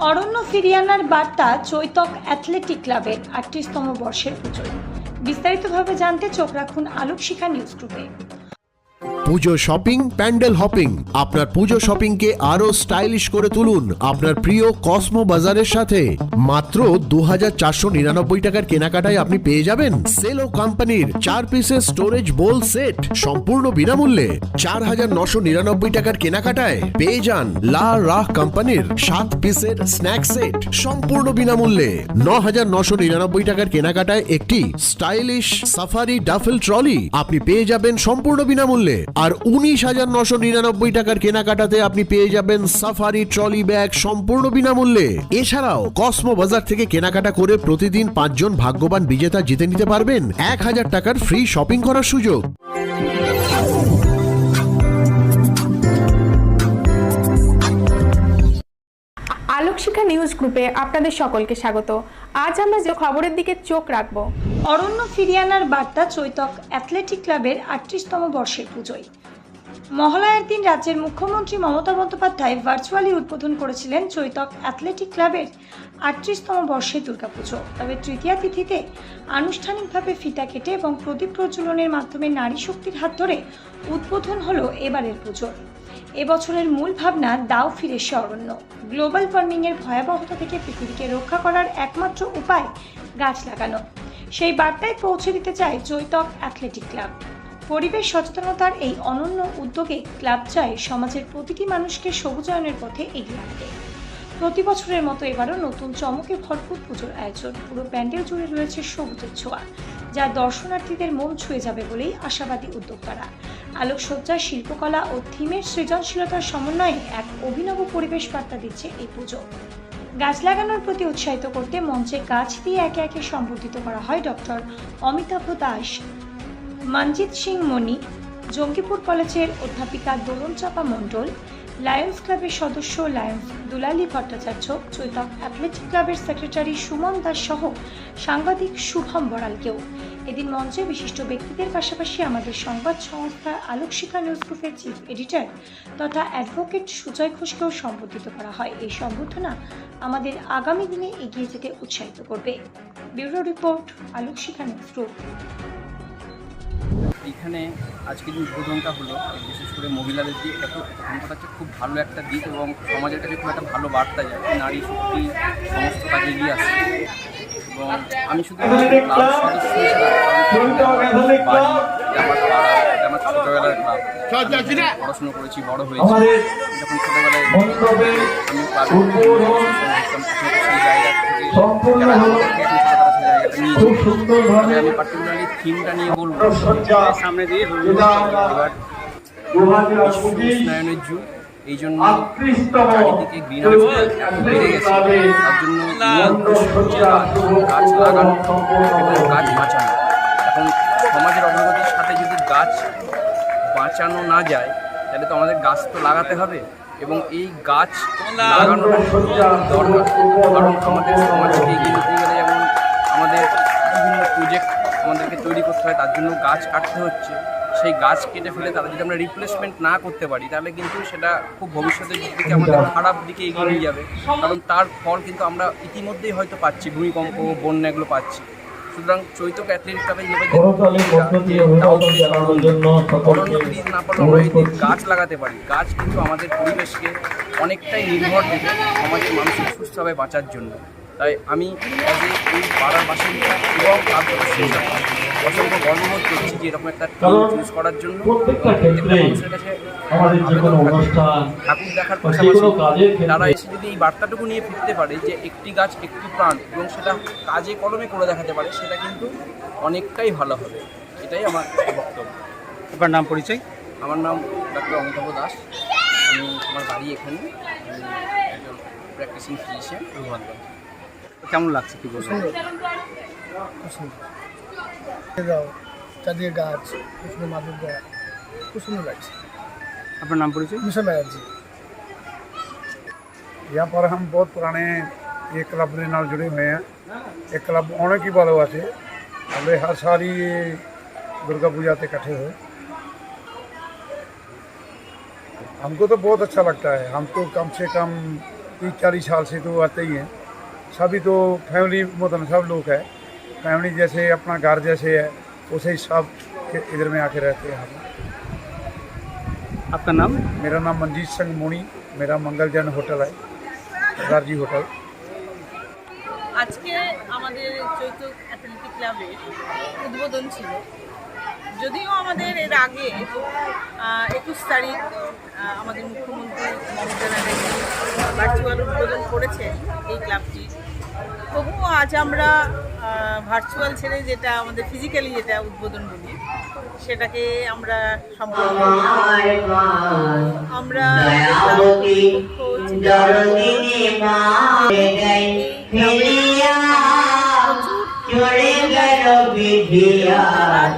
অরণ্য ফিরিয়ানার বার্তা চৈতক অ্যাথলেটিক ক্লাবের আটত্রিশতম বর্ষের পুজোয় বিস্তারিতভাবে জানতে চোখ রাখুন আলোক শিখা নিউজ গ্রুপে পুজো শপিং, প্যান্ডেল হপিং। আপনার পুজো শপিংকে আরও স্টাইলিশ করে তুলুন আপনার প্রিয় কসমো বাজারের সাথে। মাত্র দু নিরানব্বই টাকার কেনাকাটায় আপনি পেয়ে যাবেন সেলো কোম্পানির চার পিসের স্টোরেজ বোল সেট সম্পূর্ণ বিনামূল্যে। চার হাজার নশো নিরানব্বই টাকার কেনাকাটায় পেয়ে যান লা রাহ কোম্পানির সাত পিসের স্ন্যাক সেট সম্পূর্ণ বিনামূল্যে। ন হাজার নশো নিরানব্বই টাকার কেনাকাটায় একটি স্টাইলিশ সাফারি ডাফেল ট্রলি আপনি পেয়ে যাবেন সম্পূর্ণ বিনামূল্যে। আর উনিশ হাজার নশো নিরানব্বই টাকার কেনাকাটাতে আপনি পেয়ে যাবেন সাফারি, ট্রলি ব্যাগ সম্পূর্ণ বিনামূল্যে। এছাড়াও কসমো বাজার থেকে কেনাকাটা করে প্রতিদিন পাঁচজন ভাগ্যবান বিজেতা জিতে নিতে পারবেন এক হাজার টাকার ফ্রি শপিং করার সুযোগ। আলোকশিখা নিউজ গ্রুপে আপনাদের সকলকে স্বাগত। আজ আমরা যে খবরের দিকে চোখ রাখব। অরণ্য ফিরিয়ানার বার্তা চৈতক অ্যাথলেটিক ক্লাবের আটত্রিশতম বর্ষের পুজোয়। মহালয়ার দিন রাজ্যের মুখ্যমন্ত্রী মমতা বন্দ্যোপাধ্যায় ভার্চুয়ালি উদ্বোধন করেছিলেন চৈতক অ্যাথলেটিক ক্লাবের আটত্রিশতম বর্ষের দুর্গাপুজো। তবে তৃতীয়া তিথিতে আনুষ্ঠানিকভাবে ফিতা কেটে এবং প্রদীপ প্রজ্বলনের মাধ্যমে নারী শক্তির হাত ধরে উদ্বোধন হলো এবারের পুজোর এবছরের মূল ভাবনা দাও ফিরে অরণ্য গ্লোবাল ওয়ার্মিংয়ের ভয়াবহতা থেকে পৃথিবীকে রক্ষা করার একমাত্র উপায় গাছ লাগানো। সেই বার্তায় পৌঁছে দিতে চায় চৈতক অ্যাথলেটিক ক্লাব। পরিবেশ সচেতনতার এই অনন্য উদ্যোগে ক্লাব চায় সমাজের প্রতিটি মানুষকে সবুজায়নের পথে এগিয়ে আনতে। প্রতি বছরের মতো এবারও নতুন চমকে ভরপুর পুজোর আয়োজন। পুরো প্যান্ডেল জুড়ে রয়েছে সবুজের ছোঁয়া, যা দর্শনার্থীদের মন ছুঁয়ে যাবে বলেই আশাবাদী উদ্যোক্তারা। আলোকসজ্জা, শিল্পকলা ও থিমের সৃজনশীলতার সমন্বয়ে এক অভিনব পরিবেশ বার্তা দিচ্ছে এই পুজো। গাছ লাগানোর প্রতি উৎসাহিত করতে মঞ্চে গাছ দিয়ে একে একে সম্বোধিত করা হয় ডক্টর অমিতাভ দাস, মনজিৎ সিং মণি, জঙ্গিপুর কলেজের অধ্যাপিকা দোলন চাপা মণ্ডল, লায়ন্স ক্লাবের সদস্য লায়ন্স দুলালী ভট্টাচার্য, চৈতক অ্যাথলেটিক ক্লাবের সেক্রেটারি সুমন দাস সহ সাংবাদিক শুভম বড়ালকেও। এদিন মঞ্চে বিশিষ্ট ব্যক্তিদের পাশাপাশি আমাদের সংবাদ সংস্থা আলোকশিখা নিউজ গ্রুপের চিফ এডিটর তথা অ্যাডভোকেট সুজয় ঘোষকেও সম্বোধিত করা হয়। এই সম্বোধনা আমাদের আগামী দিনে এগিয়ে যেতে উৎসাহিত করবে। Bureau report, Alokshikha news group. এখানে আজকে যে উদ্বোধনটা হলো বিশেষ করে মহিলাদের দিয়ে এটা তো আমার কাছে খুব ভালো একটা দিক এবং সমাজের কাছে খুব একটা ভালো বার্তা যায়। নারী শক্তি সমস্ত কাজে এগিয়ে আসছে। এবং আমি শুধু ক্লাব সদস্য হিসেবে না, কারণ এটা আমার বাড়ি এটা আমার পাড়া এটা আমার ছোটোবেলার ক্লাব পড়াশুনো করেছি বড় হয়েছি। যখন ছোটোবেলায় আমি সেই জায়গা থেকে নিয়ে খুব সুন্দরভাবে আমি পার্টিকুলারলি থিমটা নিয়ে বলব। সামনে দিয়ে যুগ। এই জন্য চারিদিকে গ্রিন বেড়ে গেছে। তার জন্য গাছ লাগানো এবং গাছ বাঁচানো। এখন সমাজের অগ্রগতির সাথে যদি গাছ বাঁচানো না যায় তাহলে তো আমাদের গাছ তো লাগাতে হবে। এবং এই গাছ লাগানোটা দরকার। কারণ আমাদের সমাজকে এগিয়ে নিতে গেলে যেমন আমাদের বিভিন্ন প্রজেক্ট আমাদেরকে তৈরি করতে হয় তার জন্য গাছ কাটতে হচ্ছে। সেই গাছ কেটে ফেলে তারা যদি আমরা রিপ্লেসমেন্ট না করতে পারি তাহলে কিন্তু সেটা খুব ভবিষ্যতের দিক থেকে আমাদের খারাপ দিকে এগিয়ে নিয়ে যাবে। কারণ তার ফল কিন্তু আমরা ইতিমধ্যেই হয়তো পাচ্ছি ভূমিকম্প বন্যা এগুলো পাচ্ছি। সুতরাং ক্লাবে সকলকে যদি না পারলে আমরা যদি গাছ লাগাতে পারি। গাছ কিন্তু আমাদের পরিবেশকে অনেকটাই নির্ভর দেবে সমাজের মানুষের সুস্থভাবে বাঁচার জন্য। তাই আমি এই পাড়ার বাসিন্দা এবং অসংখ্য গর্ববোধ করছি যে এরকম একটা চুজ করার জন্য প্রত্যেকটা মানুষের কাছে ঠাকুর দেখার পাশাপাশি তারা এসে যদি এই বার্তাটুকু নিয়ে ফিরতে পারে যে একটি গাছ একটি প্রাণ এবং সেটা কাজে কলমে করে দেখাতে পারে সেটা কিন্তু অনেকটাই ভালো হবে। এটাই আমার বক্তব্য। আপনার নাম পরিচয়? আমার নাম ডক্টর অমিতাভ দাস। আমি আমার বাড়ি এখানে। একজন প্র্যাকটিসিং ফিজিশিয়ান রঘুনাথগঞ্জ কেমন লাগছে কি বলবেন? দাও চারদিকে গাছ খুব সুন্দর মাদুর দেওয়া খুব সুন্দর লাগছে আপনার নাম পরিচয় मिशन बैनर्जी यहाँ पर हम बहुत पुराने ये क्लब के नाल जुड़े हुए हैं ये क्लब होने की बात हुआ थे हमें हर साल ही ये दुर्गा पूजा से इकट्ठे हुए हमको तो बहुत अच्छा लगता है हम तो कम से कम तीस चालीस साल से तो आते ही हैं सभी तो फैमिली मतलब सब लोग है फैमिली जैसे अपना घर जैसे है उसे ही सब के- इधर में आके रहते हैं हम आपका नाम मेरा नाम मंजीत सिंह मोनी मेरा मंगलजन होटल है गार्जी होटल আজকে আমাদের চৈত অ্যাথলেটিক ক্লাবের উদ্বোধন ছিল যদিও আমাদের এর আগে একুশ তারিখ আহ, আমাদের মুখ্যমন্ত্রী মমতা ব্যানার্জি ভার্চুয়াল উদ্বোধন করেছেন এই ক্লাবটির তবুও আজ আমরা ভার্চুয়াল ছেড়ে যেটা আমাদের ফিজিক্যালি যেটা উদ্বোধন বলি সেটাকে আমরা সম্পন্ন আমরা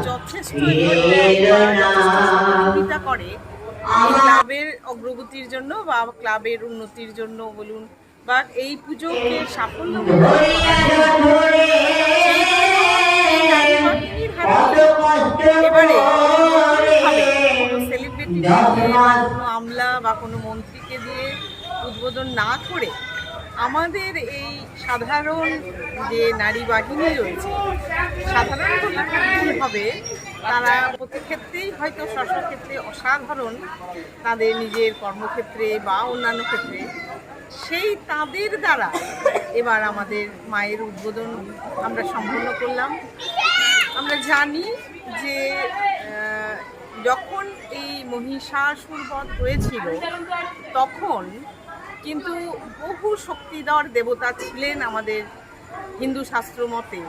যথেষ্ট করে ক্লাবের অগ্রগতির জন্য বা ক্লাবের উন্নতির জন্য বলুন বা এই পুজোকে সাফল্য বা কোনো মন্ত্রীকে দিয়ে উদ্বোধন না করে আমাদের এই সাধারণ যে নারী বাহিনী রয়েছে, সাধারণত হবে তারা প্রত্যেক ক্ষেত্রেই হয়তো স্ব ক্ষেত্রে অসাধারণ তাদের নিজের কর্মক্ষেত্রে বা অন্যান্য ক্ষেত্রে। সেই তাদের দ্বারা এবার আমাদের মায়ের উদ্বোধন আমরা সম্পন্ন করলাম। আমরা জানি যে যখন এই মহিষাসুর বধ হয়েছিল, তখন কিন্তু বহু শক্তিধর দেবতা ছিলেন আমাদের হিন্দু শাস্ত্র মতে।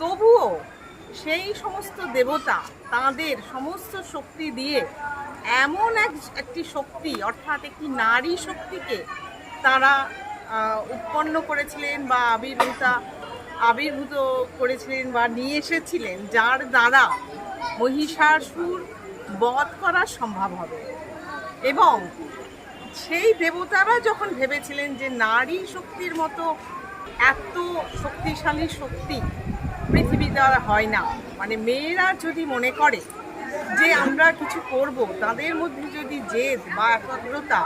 তবুও সেই সমস্ত দেবতা তাদের সমস্ত শক্তি দিয়ে এমন এক, একটি শক্তি, অর্থাৎ একটি নারী শক্তিকে তারা উৎপন্ন করেছিলেন বা আবির্ভূতা, আবির্ভূত করেছিলেন বা নিয়ে এসেছিলেন, যার দ্বারা মহিষাসুর বধ করা সম্ভব হবে। এবং সেই দেবতারা যখন ভেবেছিলেন যে নারী শক্তির মতো এত শক্তিশালী শক্তি পৃথিবীতে আর হয় না মানে মেয়েরা যদি মনে করে যে আমরা কিছু করব, তাদের মধ্যে যদি জেদ বা একাগ্রতা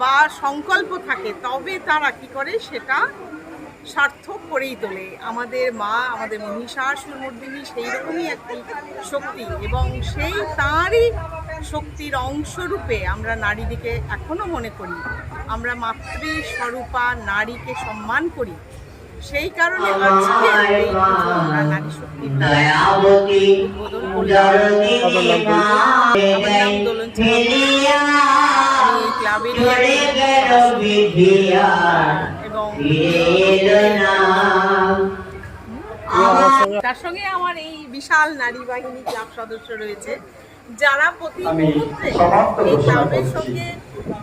বা সংকল্প থাকে, তবে তারা কি করে সেটা সার্থক করেই তোলে। আমাদের মা আমাদের মহিষাসুর মর্দিনী সেই রকমই একটি শক্তি এবং সেই তারই শক্তির অংশরূপে আমরা নারীদিকে এখনও মনে করি। আমরা মাতৃ স্বরূপা নারীকে সম্মান করি। সেই কারণে আজকে এই আমরা নারী শক্তির উদ্বোধন করলাম। আমার তার সঙ্গে আমার এই বিশাল নারী বাহিনী ক্লাব সদস্য রয়েছে যারা প্রতি মুহূর্তে এই ক্লাবের সঙ্গে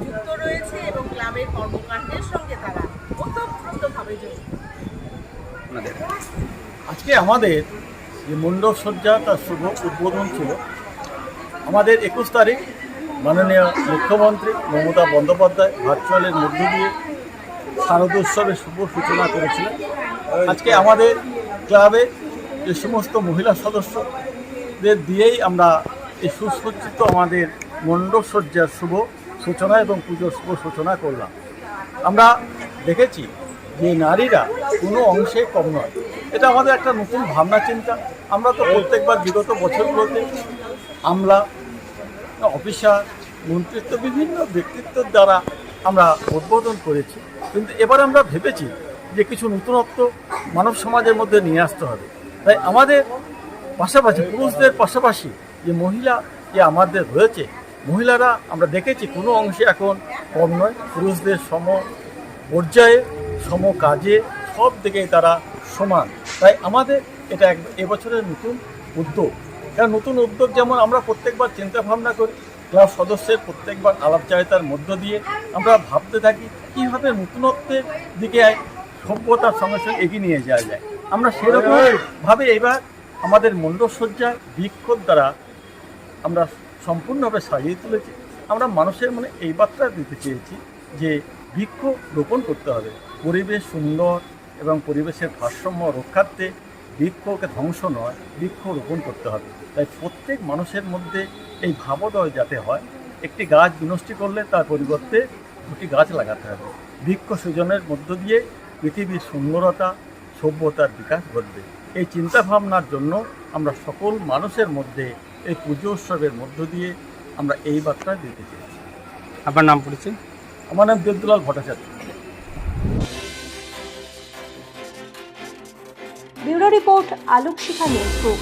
যুক্ত রয়েছে এবং ক্লাবের কর্মকাণ্ডের সঙ্গে তারা ওতপ্রোতভাবে জড়িত। আজকে আমাদের যে মণ্ডপ সজ্জা তার শুভ উদ্বোধন ছিল আমাদের একুশ তারিখ মাননীয় মুখ্যমন্ত্রী মমতা বন্দ্যোপাধ্যায় ভার্চুয়ালের মধ্য দিয়ে শারদ উৎসবের শুভ সূচনা করেছিলেন। আজকে আমাদের ক্লাবে যে সমস্ত মহিলা সদস্যদের দিয়েই আমরা এই সুসজ্জিত আমাদের মণ্ডপ সজ্জার শুভ সূচনা এবং পুজোর শুভ সূচনা করলাম। আমরা দেখেছি যে নারীরা কোনো অংশে কম নয়। এটা আমাদের একটা নতুন ভাবনা চিন্তা। আমরা তো প্রত্যেকবার বিগত বছরগুলোতে আমলা অফিসার, মন্ত্রিত্ব, বিভিন্ন ব্যক্তিত্বের দ্বারা আমরা উদ্বোধন করেছি। কিন্তু এবার আমরা ভেবেছি যে কিছু নতুনত্ব মানব সমাজের মধ্যে নিয়ে আসতে হবে। তাই আমাদের পাশাপাশি, পুরুষদের পাশাপাশি যে মহিলা যে আমাদের রয়েছে, মহিলারা আমরা দেখেছি কোনো অংশে এখন কম নয়, পুরুষদের সম পর্যায়ে, সম কাজে সব দিকেই তারা সমান। তাই আমাদের এটা এবছরের নতুন উদ্যোগ। কারণ নতুন উদ্যোগ যেমন আমরা প্রত্যেকবার চিন্তা ভাবনা করি ক্লাব সদস্যের প্রত্যেকবার আলাপচারিতার মধ্য দিয়ে আমরা ভাবতে থাকি, কীভাবে নতুনত্বের দিকে সভ্যতার সঙ্গে সঙ্গে এগিয়ে নিয়ে যাওয়া যায়। আমরা সেরকমভাবে এবার আমাদের মণ্ডপসজ্জা বৃক্ষর দ্বারা আমরা সম্পূর্ণভাবে সাজিয়ে তুলেছি। আমরা মানুষের মনে এই বার্তা দিতে চেয়েছি যে বৃক্ষ রোপণ করতে হবে। পরিবেশ সুন্দর এবং পরিবেশের ভারসাম্য রক্ষার্থে বৃক্ষকে ধ্বংস নয় বৃক্ষ রোপণ করতে হবে। তাই প্রত্যেক মানুষের মধ্যে এই ভাবোদয় যাতে হয় একটি গাছ বিনষ্টি করলে তার পরিবর্তে দুটি গাছ লাগাতে হবে। বৃক্ষ সৃজনের মধ্য দিয়ে পৃথিবীর সুন্দরতা সভ্যতার বিকাশ ঘটবে। এই চিন্তাভাবনার জন্য আমরা সকল মানুষের মধ্যে এই পুজো উৎসবের মধ্য দিয়ে আমরা এই বার্তা দিতে চেয়েছি আপনার নাম পরিচয়? আমার নাম Debdulal Bhattacharya. Bureau report Alok Shikha news group